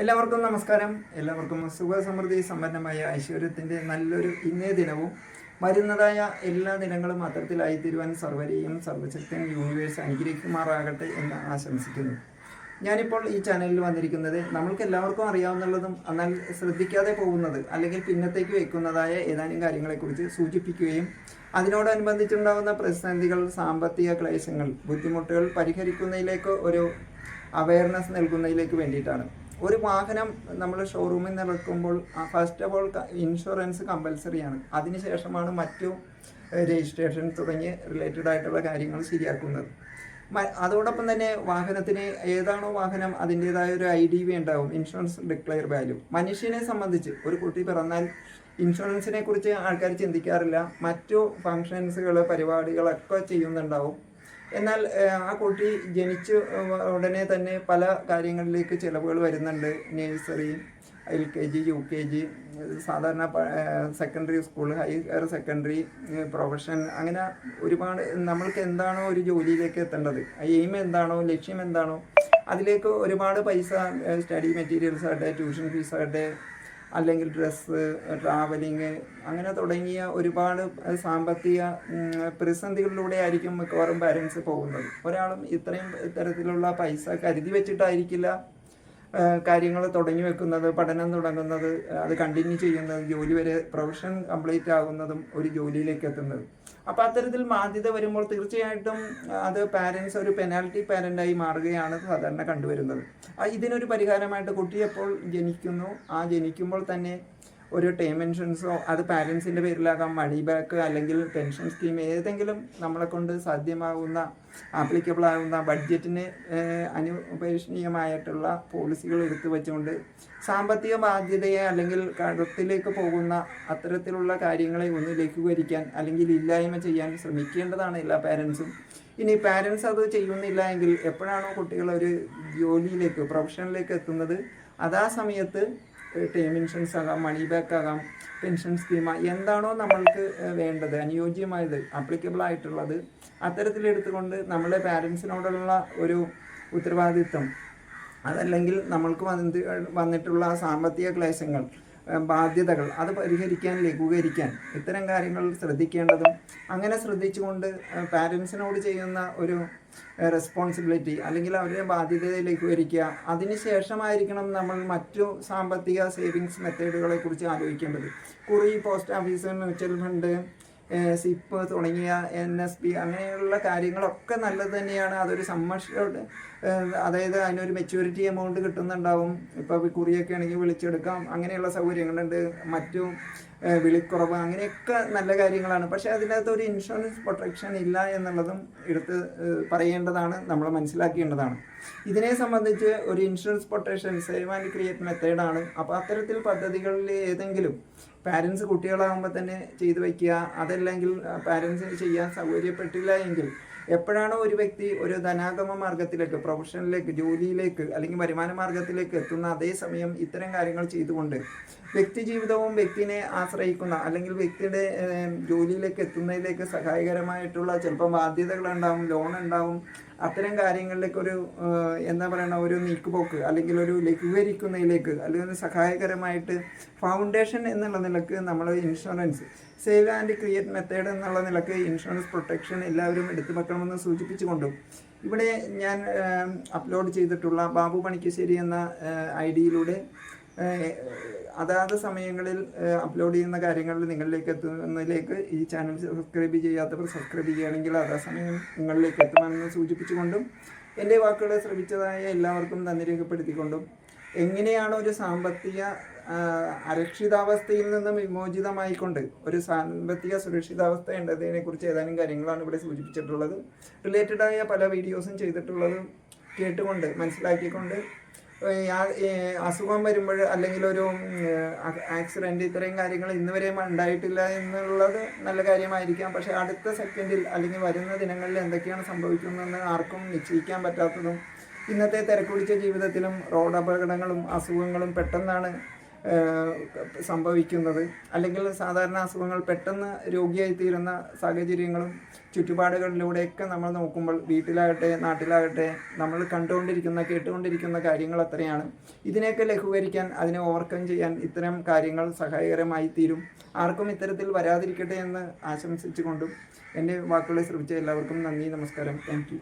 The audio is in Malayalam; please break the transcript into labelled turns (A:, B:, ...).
A: എല്ലാവർക്കും നമസ്കാരം. എല്ലാവർക്കും സുഖസമൃദ്ധി സമ്പന്നമായ ഐശ്വര്യത്തിന്റെ നല്ലൊരു ഇന്നേ ദിനവും. വരുന്നതായ എല്ലാ ദിനങ്ങളും അത്തരത്തിലായി തീരുവാൻ സർവരെയും സർവശക്തൻ യൂണിവേഴ്സ് അനുഗ്രഹിക്കുമാറാകട്ടെ എന്ന് ആശംസിക്കുന്നു. ഞാനിപ്പോൾ ഈ ചാനലിൽ വന്നിരിക്കുന്നത് നമ്മൾക്ക് എല്ലാവർക്കും അറിയാവുന്നതും എന്നാൽ ശ്രദ്ധിക്കാതെ പോകുന്നത് അല്ലെങ്കിൽ പിന്നത്തേക്ക് വെക്കുന്നതായ ഏതാനും കാര്യങ്ങളെക്കുറിച്ച് സൂചിപ്പിക്കുകയും അതിനോടനുബന്ധിച്ചുണ്ടാകുന്ന പ്രതിസന്ധികൾ സാമ്പത്തിക ക്ലേശങ്ങൾ ബുദ്ധിമുട്ടുകൾ പരിഹരിക്കുന്നതിലേക്ക് ഒരു അവയർനെസ് നൽകുന്നതിലേക്ക് വേണ്ടിയിട്ടാണ്. ഒരു വാഹനം നമ്മൾ ഷോറൂമിൽ നിന്ന് ഫസ്റ്റ് ഓഫ് ഓൾ ഇൻഷുറൻസ് കമ്പൽസറിയാണ് അതിനുശേഷമാണ് മറ്റു രജിസ്ട്രേഷൻ തുടങ്ങി റിലേറ്റഡ് ആയിട്ടുള്ള കാര്യങ്ങൾ ശരിയാക്കുന്നത്. അതോടൊപ്പം തന്നെ വാഹനത്തിന് ഏതാണോ വാഹനം അതിന്റെതായ ഒരു ഐ ഡി വി ഉണ്ടാവും ഇൻഷുറൻസ് ഡിക്ലെയർ വാല്യൂ മനുഷ്യനെ സംബന്ധിച്ച് ഒരു കുട്ടി പിറന്നാൽ ഇൻഷുറൻസിനെ കുറിച്ച് ആൾക്കാർ ചിന്തിക്കാറില്ല. മറ്റു ഫങ്ഷൻസുകൾ പരിപാടികളൊക്കെ ചെയ്യുന്നുണ്ടാവും. എന്നാൽ ആ കുട്ടി ജനിച്ച് ഉടനെ തന്നെ പല കാര്യങ്ങളിലേക്ക് ചിലവുകൾ വരുന്നുണ്ട്. Nursery L K G U K G സാധാരണ secondary school higher secondary profession അങ്ങനെ ഒരുപാട് നമ്മൾക്ക് എന്താണോ ഒരു ജോലിയിലേക്ക് എത്തേണ്ടത്. എയിം എന്താണോ ലക്ഷ്യം എന്താണോ അതിലേക്ക് ഒരുപാട് പൈസ സ്റ്റഡി മെറ്റീരിയൽസ് ആകട്ടെ ട്യൂഷൻ ഫീസ് ആകട്ടെ അല്ലെങ്കിൽ ഡ്രസ്സ് ട്രാവലിങ് അങ്ങനെ തുടങ്ങിയ ഒരുപാട് സാമ്പത്തിക പ്രതിസന്ധികളിലൂടെ ആയിരിക്കും മിക്കവാറും പാരൻസ് പോകുന്നത്. ഒരാളും ഇത്രയും തരത്തിലുള്ള പൈസ കരുതി വെച്ചിട്ടായിരിക്കില്ല കാര്യങ്ങൾ തുടങ്ങി വെക്കുന്നത് പഠനം തുടങ്ങുന്നത് അത് കണ്ടിന്യൂ ചെയ്യുന്നത് ജോലി വരെ പ്രൊഫഷൻ കംപ്ലീറ്റ് ആകുന്നതും ഒരു ജോലിയിലേക്ക് എത്തുന്നത്. അപ്പോൾ അത്തരത്തിൽ ബാധ്യത വരുമ്പോൾ തീർച്ചയായിട്ടും അത് പാരൻസ് ഒരു പെനാൽറ്റി പാരന്റായി മാറുകയാണ് സാധാരണ കണ്ടുവരുന്നത്. ഇതിനൊരു പരിഹാരമായിട്ട് കുട്ടി എപ്പോൾ ജനിക്കുന്നു? ആ ജനിക്കുമ്പോൾ തന്നെ ഒരു ടേം ഇൻഷുറൻസോ അത് പാരൻസിന്റെ പേരിലാകാം മണി ബാക്ക് അല്ലെങ്കിൽ പെൻഷൻ സ്കീം ഏതെങ്കിലും നമ്മളെ കൊണ്ട് സാധ്യമാകുന്ന ആപ്ലിക്കബിൾ ആകുന്ന ബഡ്ജറ്റിന് അനുപേക്ഷണീയമായിട്ടുള്ള പോളിസികൾ എടുത്തു വെച്ചുകൊണ്ട് സാമ്പത്തിക ബാധ്യതയെ അല്ലെങ്കിൽ കടത്തിലേക്ക് പോകുന്ന അത്തരത്തിലുള്ള കാര്യങ്ങളെ ഒന്ന് ലഘൂകരിക്കാൻ അല്ലെങ്കിൽ ഇല്ലായ്മ ചെയ്യാൻ ശ്രമിക്കേണ്ടതാണ് എല്ലാ പാരൻസും ഇനി പാരൻസ് അത് ചെയ്യുന്നില്ല എങ്കിൽ എപ്പോഴാണോ കുട്ടികൾ ഒരു ജോലിയിലേക്ക് പ്രൊഫഷനിലേക്ക് എത്തുന്നത്? അതാ സമയത്ത് ടേം ഇൻഷുറൻസ് ആകാം മണി ബാക്ക് ആകാം പെൻഷൻ സ്കീമ എന്താണോ നമ്മൾക്ക് വേണ്ടത് അനുയോജ്യമായത് അപ്ലിക്കബിൾ ആയിട്ടുള്ളത് അത്തരത്തിലെടുത്തുകൊണ്ട് നമ്മുടെ പാരൻസിനോടുള്ള ഒരു ഉത്തരവാദിത്വം അതല്ലെങ്കിൽ നമ്മൾക്ക് വന്നിട്ട് വന്നിട്ടുള്ള സാമ്പത്തിക ക്ലേശങ്ങൾ ബാധ്യതകൾ. അത് പരിഹരിക്കാൻ ലഘൂകരിക്കാൻ ഇത്തരം കാര്യങ്ങൾ ശ്രദ്ധിക്കേണ്ടതും അങ്ങനെ ശ്രദ്ധിച്ചുകൊണ്ട് പാരൻസിനോട് ചെയ്യുന്ന ഒരു റെസ്പോൺസിബിലിറ്റി അല്ലെങ്കിൽ അവരുടെ ബാധ്യതയെ ലഘൂകരിക്കുക അതിനുശേഷമായിരിക്കണം നമ്മൾ മറ്റു സാമ്പത്തിക സേവിങ്സ് മെത്തേഡുകളെ കുറിച്ച് ആലോചിക്കേണ്ടത്. കുറി post office mutual fund SIP തുടങ്ങിയ എൻ എസ് പി അങ്ങനെയുള്ള കാര്യങ്ങളൊക്കെ നല്ലത് തന്നെയാണ്. അതൊരു സമ്മർഷോട് അതായത് അതിനൊരു മെച്യൂരിറ്റി എമൗണ്ട് കിട്ടുന്നുണ്ടാവും. ഇപ്പോൾ കുറിയൊക്കെ ആണെങ്കിൽ വിളിച്ചെടുക്കാം. അങ്ങനെയുള്ള സൗകര്യങ്ങളുണ്ട്. മറ്റു വിളിക്കുറവ് അങ്ങനെയൊക്കെ നല്ല കാര്യങ്ങളാണ്. പക്ഷേ അതിനകത്ത് ഒരു ഇൻഷുറൻസ് പ്രൊട്ടക്ഷൻ ഇല്ല എന്നുള്ളതും എടുത്ത് പറയേണ്ടതാണ്. നമ്മൾ മനസ്സിലാക്കേണ്ടതാണ്. ഇതിനെ സംബന്ധിച്ച് ഒരു insurance protection save and create മെത്തേഡാണ് അപ്പോൾ അത്തരത്തിൽ പദ്ധതികളിൽ ഏതെങ്കിലും പാരൻസ് കുട്ടികളാകുമ്പോൾ തന്നെ ചെയ്തു വയ്ക്കുക അതല്ലെങ്കിൽ പാരൻസിന് ചെയ്യാൻ സൗകര്യപ്പെട്ടില്ല എങ്കിൽ എപ്പോഴാണോ ഒരു വ്യക്തി ഒരു ധനാഗമ മാർഗത്തിലേക്ക് പ്രൊഫഷനിലേക്ക് ജോലിയിലേക്ക് അല്ലെങ്കിൽ വരുമാന മാർഗത്തിലേക്ക് എത്തുന്ന അതേ സമയം ഇത്തരം കാര്യങ്ങൾ ചെയ്തുകൊണ്ട് വ്യക്തി ജീവിതവും വ്യക്തിനെ ആശ്രയിക്കുന്ന അല്ലെങ്കിൽ വ്യക്തിയുടെ ജോലിയിലേക്ക് എത്തുന്നതിലേക്ക് സഹായകരമായിട്ടുള്ള ചിലപ്പോൾ ബാധ്യതകൾ ഉണ്ടാവും ലോൺ ഉണ്ടാവും അത്തരം കാര്യങ്ങളിലേക്ക് ഒരു എന്താ പറയണ ഒരു നീക്കുപോക്ക് അല്ലെങ്കിൽ ഒരു ലഘൂകരിക്കുന്നതിലേക്ക് അല്ലെങ്കിൽ ഒരു സഹായകരമായിട്ട് ഫൗണ്ടേഷൻ എന്നുള്ള നിലയ്ക്ക് നമ്മൾ insurance save and create method എന്നുള്ള നിലയ്ക്ക് ഇൻഷുറൻസ് പ്രൊട്ടക്ഷൻ എല്ലാവരും എടുത്തു വെക്കണമെന്ന് സൂചിപ്പിച്ചുകൊണ്ടും ഇവിടെ ഞാൻ അപ്ലോഡ് ചെയ്തിട്ടുള്ള ബാബു പണിക്കശ്ശേരി എന്ന ഐ ഡിയിലൂടെ അതാത് സമയങ്ങളിൽ അപ്ലോഡ് ചെയ്യുന്ന കാര്യങ്ങൾ നിങ്ങളിലേക്ക് എത്തുന്നതിലേക്ക് ഈ ചാനൽ സബ്സ്ക്രൈബ് ചെയ്യാത്തവർ സബ്സ്ക്രൈബ് ചെയ്യുകയാണെങ്കിൽ അതാ സമയം നിങ്ങളിലേക്ക് എത്തുമെന്ന് സൂചിപ്പിച്ചുകൊണ്ടും എന്റെ വാക്കുകളെ ശ്രമിച്ചതായ എല്ലാവർക്കും തന്നെ രേഖപ്പെടുത്തിക്കൊണ്ടും എങ്ങനെയാണ് ഒരു സാമ്പത്തിക അരക്ഷിതാവസ്ഥയിൽ നിന്നും വിമോചിതമായിക്കൊണ്ട് ഒരു സാമ്പത്തിക സുരക്ഷിതാവസ്ഥ ഉണ്ടതിനെ കുറിച്ച് ഏതാനും കാര്യങ്ങളാണ് ഇവിടെ സൂചിപ്പിച്ചിട്ടുള്ളത്. റിലേറ്റഡ് ആയ പല വീഡിയോസും ചെയ്തിട്ടുള്ളത് കേട്ടുകൊണ്ട് മനസ്സിലാക്കിക്കൊണ്ട് അസുഖം വരുമ്പോൾ അല്ലെങ്കിൽ ഒരു ആക്സിഡന്റ് ഇത്രയും കാര്യങ്ങൾ ഇന്ന് വരെ ഉണ്ടായിട്ടില്ല എന്നുള്ളത് നല്ല കാര്യമായിരിക്കാം. പക്ഷേ അടുത്ത സെക്കൻഡിൽ അല്ലെങ്കിൽ വരുന്ന ദിനങ്ങളിൽ എന്തൊക്കെയാണ് സംഭവിക്കുന്നതെന്ന് ആർക്കും നിശ്ചയിക്കാൻ പറ്റാത്തതും ഇന്നത്തെ തിരക്കുപിടിച്ച ജീവിതത്തിലും റോഡ് അപകടങ്ങളും അസുഖങ്ങളും പെട്ടെന്നാണ് സംഭവിക്കുന്നത്. അല്ലെങ്കിൽ സാധാരണ അസുഖങ്ങൾ പെട്ടെന്ന് രോഗിയായി തീരുന്ന സാഹചര്യങ്ങളും ചുറ്റുപാടുകളിലൂടെയൊക്കെ നമ്മൾ നോക്കുമ്പോൾ വീട്ടിലാകട്ടെ നാട്ടിലാകട്ടെ നമ്മൾ കണ്ടുകൊണ്ടിരിക്കുന്ന കേട്ടുകൊണ്ടിരിക്കുന്ന കാര്യങ്ങൾ അത്രയാണ്. ഇതിനെയൊക്കെ ലഘൂകരിക്കാൻ അതിനെ ഓവർകം ചെയ്യാൻ ഇത്തരം കാര്യങ്ങൾ സഹായകരമായി തീരും ആർക്കും ഇത്തരത്തിൽ വരാതിരിക്കട്ടെ എന്ന് ആശംസിച്ചുകൊണ്ടും എന്റെ വാക്കുകളെ ശ്രമിച്ച എല്ലാവർക്കും നന്ദി നമസ്കാരം. താങ്ക്